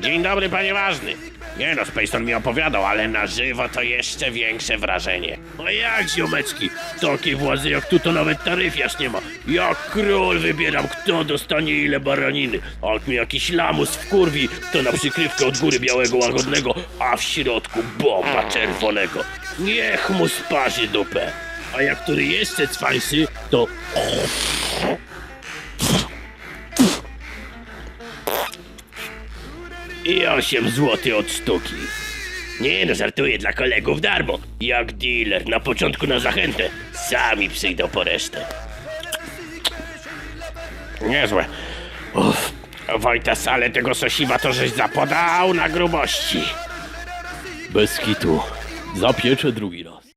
Dzień dobry, panie ważny. Nie no, Spacon mi opowiadał, ale na żywo to jeszcze większe wrażenie. A jak, ziomeczki? Takiej władzy jak tu to nawet taryfiarz nie ma. Jak król wybieram, kto dostanie ile baraniny. A jak mi jakiś lamus w kurwi, to na przykrywkę od góry białego łagodnego, a w środku bomba czerwonego. Niech mu sparzy dupę. A jak który jeszcze cwańszy, to I 8 zł od sztuki. Nie no, żartuję dla kolegów darmo. Jak dealer, na początku na zachętę. Sami przyjdą po resztę. Niezłe. Uff, Wojtas, ale tego sosiwa to żeś zapodał na grubości. Bez kitu. Zapieczę drugi raz.